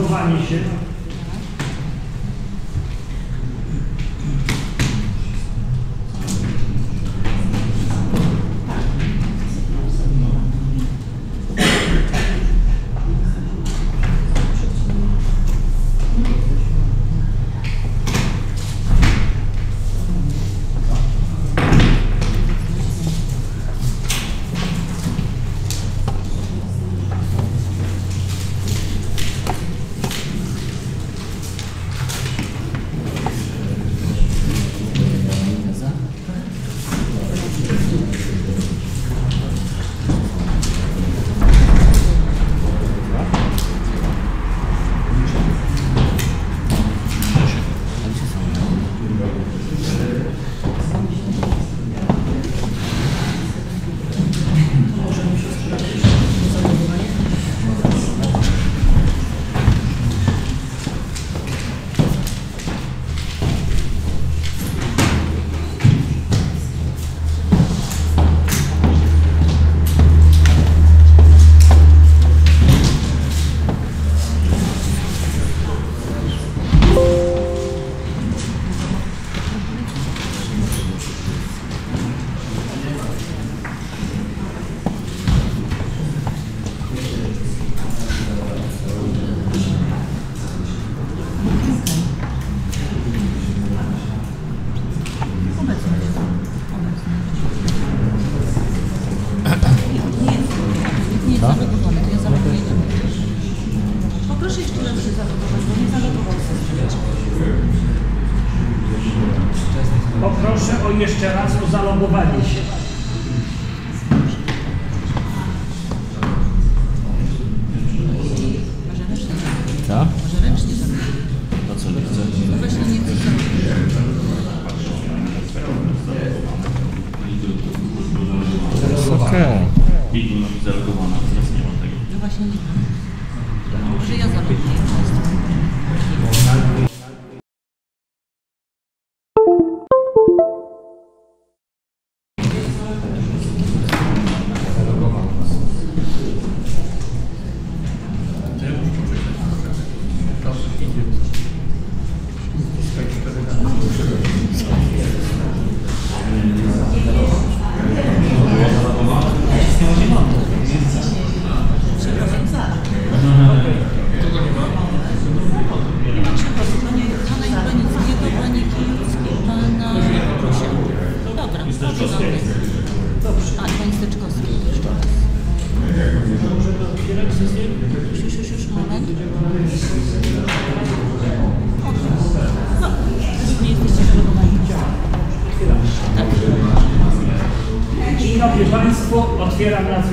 的话，你学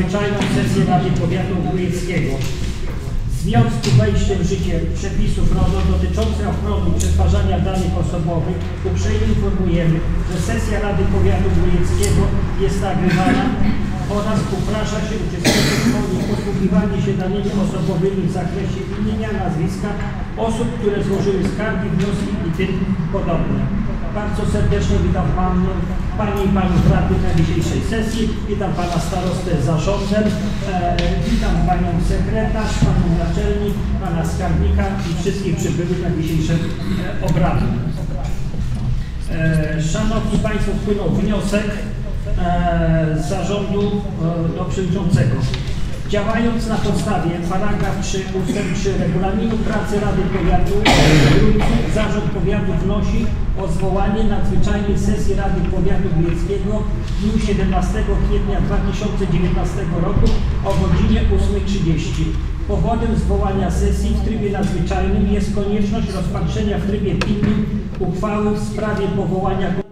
nadzwyczajną sesję Rady Powiatu Wujeckiego. W związku z wejściem w życie przepisów RODO dotyczących ochrony przetwarzania danych osobowych uprzejmie informujemy, że sesja Rady Powiatu Wujeckiego jest nagrywana oraz uprasza się uczestników w posługiwanie się danymi osobowymi w zakresie imienia, nazwiska osób, które złożyły skargi, wnioski i tym podobne. Bardzo serdecznie witam Pan, Panie i Panów Radnych na dzisiejszej sesji. Witam Pana Starostę z zarządem. E, witam Panią Sekretarz, Panią Naczelnik, Pana Skarbnika i wszystkich przybyłych na dzisiejszym e, obrady. E, Szanowni Państwo, wpłynął wniosek e, zarządu e, do przewodniczącego. Działając na podstawie paragraf 3 ust. 3 regulaminu pracy Rady Powiatu Zarząd Powiatu wnosi o zwołanie nadzwyczajnej sesji Rady Powiatu Grójeckiego w dniu 17 kwietnia 2019 roku o godzinie 8.30. Powodem zwołania sesji w trybie nadzwyczajnym jest konieczność rozpatrzenia w trybie pilnym uchwały w sprawie powołania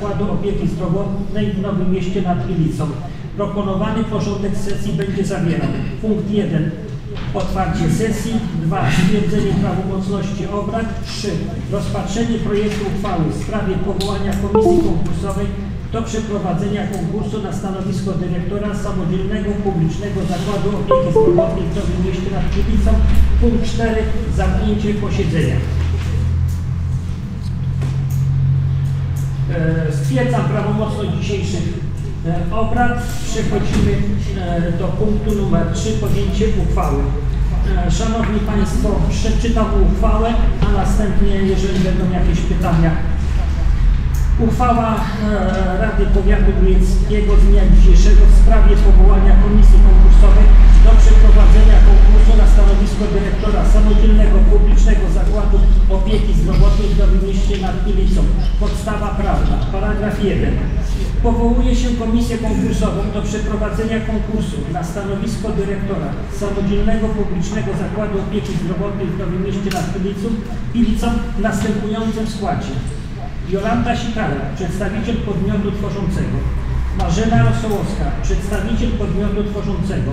Zakładu Opieki Zdrowotnej w Nowym Mieście nad Wilicą. Proponowany porządek sesji będzie zawierał punkt 1. Otwarcie sesji. 2. Stwierdzenie prawomocności obrad. 3. Rozpatrzenie projektu uchwały w sprawie powołania komisji konkursowej do przeprowadzenia konkursu na stanowisko dyrektora Samodzielnego Publicznego Zakładu Opieki Zdrowotnej w Nowym Mieście nad Wilicą. Punkt 4. Zamknięcie posiedzenia. Stwierdzam prawomocność dzisiejszych e, obrad przechodzimy e, do punktu numer 3, podjęcie uchwały. E, Szanowni Państwo, przeczytam uchwałę, a następnie, jeżeli będą jakieś pytania, Uchwała e, Rady Powiatu Grójeckiego z dnia dzisiejszego w sprawie powołania komisji konkursowej do przeprowadzenia konkursu na stanowisko dyrektora samodzielnego publicznego zakładu opieki zdrowotnej w Nowym Mieście nad Pilicą. Podstawa prawna. Paragraf 1. Powołuje się komisję konkursową do przeprowadzenia konkursu na stanowisko dyrektora samodzielnego publicznego zakładu opieki zdrowotnej w Nowym Mieście nad Pilicą, Pilicą w następującym składzie. Jolanta Sikara, przedstawiciel podmiotu tworzącego. Marzena Rosołowska, przedstawiciel podmiotu tworzącego.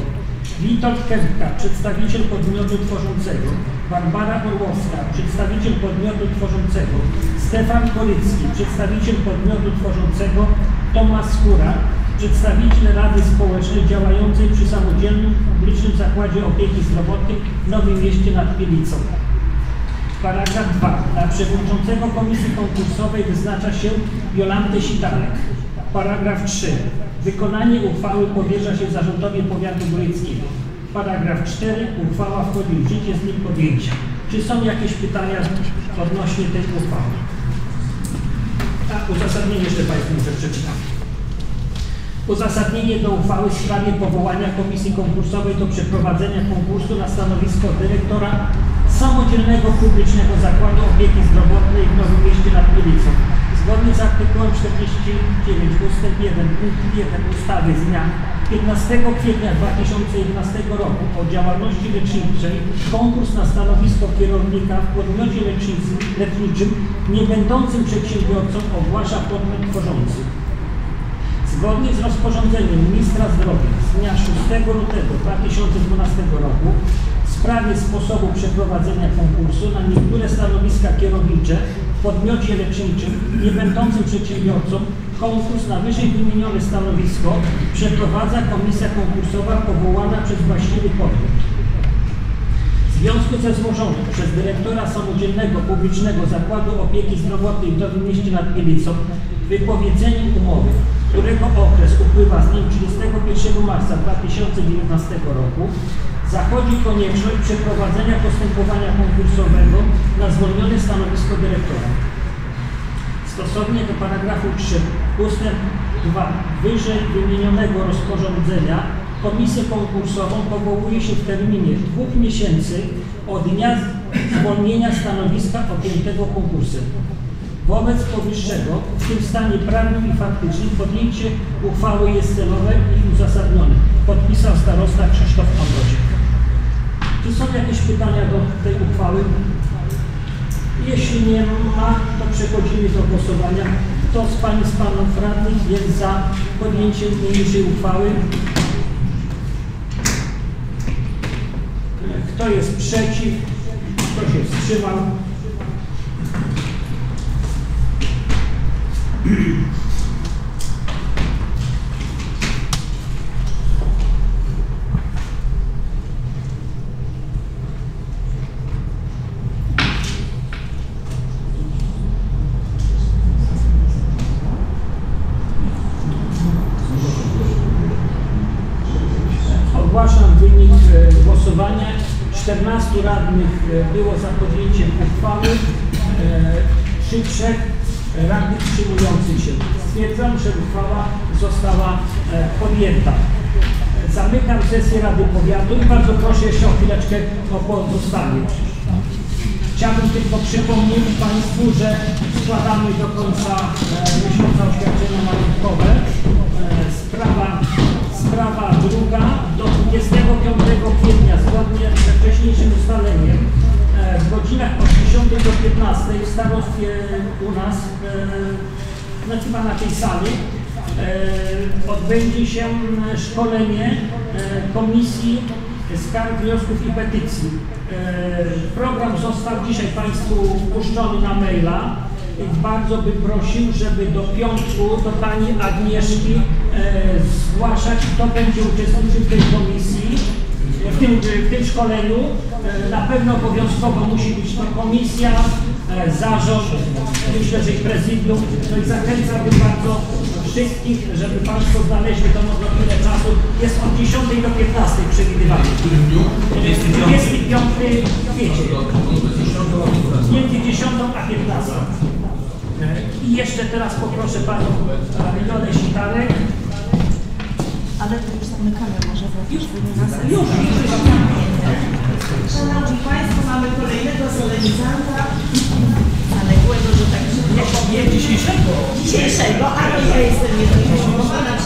Witold Kępka, przedstawiciel podmiotu tworzącego. Barbara Orłowska, przedstawiciel podmiotu tworzącego. Stefan Korycki, przedstawiciel podmiotu tworzącego. Tomasz Skóra, przedstawiciel Rady Społecznej działającej przy samodzielnym publicznym zakładzie opieki zdrowotnej w Nowym Mieście nad Pielicą. Paragraf 2. Dla przewodniczącego komisji konkursowej wyznacza się Jolantę Sitalek. Paragraf 3. Wykonanie uchwały powierza się zarządowi powiatu górnickiego. Paragraf 4. Uchwała wchodzi w życie z dniem podjęcia. Czy są jakieś pytania odnośnie tej uchwały? A uzasadnienie jeszcze Państwu muszę przeczytać. Uzasadnienie do uchwały w sprawie powołania komisji konkursowej do przeprowadzenia konkursu na stanowisko dyrektora samodzielnego publicznego zakładu opieki zdrowotnej w Nowym Mieście nad Pilicą. Zgodnie z artykułem 49 ust. 1 punkt 1 ustawy z dnia 15 kwietnia 2011 roku o działalności leczniczej konkurs na stanowisko kierownika w podmiocie leczniczym, nie będącym przedsiębiorcą ogłasza podmiot tworzący. Zgodnie z rozporządzeniem ministra zdrowia z dnia 6 lutego 2012 roku w sprawie sposobu przeprowadzenia konkursu na niektóre stanowiska kierownicze podmiocie leczniczym nie będącym przedsiębiorcą konkurs na wyżej wymienione stanowisko przeprowadza komisja konkursowa powołana przez właściwy podmiot. W związku ze złożonym przez dyrektora samodzielnego publicznego zakładu opieki zdrowotnej w Nowym Mieście nad Pielicą wypowiedzeniem umowy, którego okres upływa z dniem 31 marca 2019 roku, zachodzi konieczność przeprowadzenia postępowania konkursowego na zwolnione stanowisko dyrektora. Stosownie do paragrafu 3 ustęp 2 wyżej wymienionego rozporządzenia komisję konkursową powołuje się w terminie dwóch miesięcy od dnia zwolnienia stanowiska objętego konkursem. Wobec powyższego w tym stanie prawnym i faktycznym podjęcie uchwały jest celowe i uzasadnione. Podpisał starosta Krzysztof Ambroziek. Czy są jakieś pytania do tej uchwały? Jeśli nie ma, to przechodzimy do głosowania. Kto z Pań i z Panów Radnych jest za podjęciem niniejszej uchwały? Kto jest przeciw? Kto się wstrzymał? Ogłaszam wynik e, głosowania. 14 radnych e, było za podjęciem uchwały. E, Przy trzech radnych przyjmujących się. Stwierdzam, że uchwała została e, podjęta. Zamykam sesję Rady Powiatu i bardzo proszę jeszcze o chwileczkę o pozostanie. Chciałbym tylko przypomnieć Państwu, że składamy do końca miesiąca oświadczenia majątkowe. Sprawa, sprawa druga do 25 kwietnia zgodnie ze wcześniejszym ustaleniem e, w godzinach od 10 do 15 w starostwie u nas, e, no chyba na tej sali, e, odbędzie się szkolenie Komisji Skarg, Wniosków i Petycji. Program został dzisiaj Państwu puszczony na maila. Bardzo bym prosił, żeby do piątku do Pani Agnieszki e, zgłaszać, kto będzie uczestniczył w tej komisji w tym, w tym szkoleniu e, na pewno obowiązkowo musi być to komisja, e, zarząd, myślę, że i prezydium. No i zachęcałbym bardzo wszystkich, żeby Państwo znaleźli tą odrobinę czasu, jest od 10 do 15 przewidywany. 25 kwiecień. Między 10 a 15. I jeszcze teraz poproszę Panią Raminonę Sitarek. Ale to już zamykamy może, bo już. Już, już. Szanowni Państwo, mamy kolejnego solenizanta zaległego, że tak Nie, nie dzisiejszego. dzisiejszego, a to ja jestem jedyną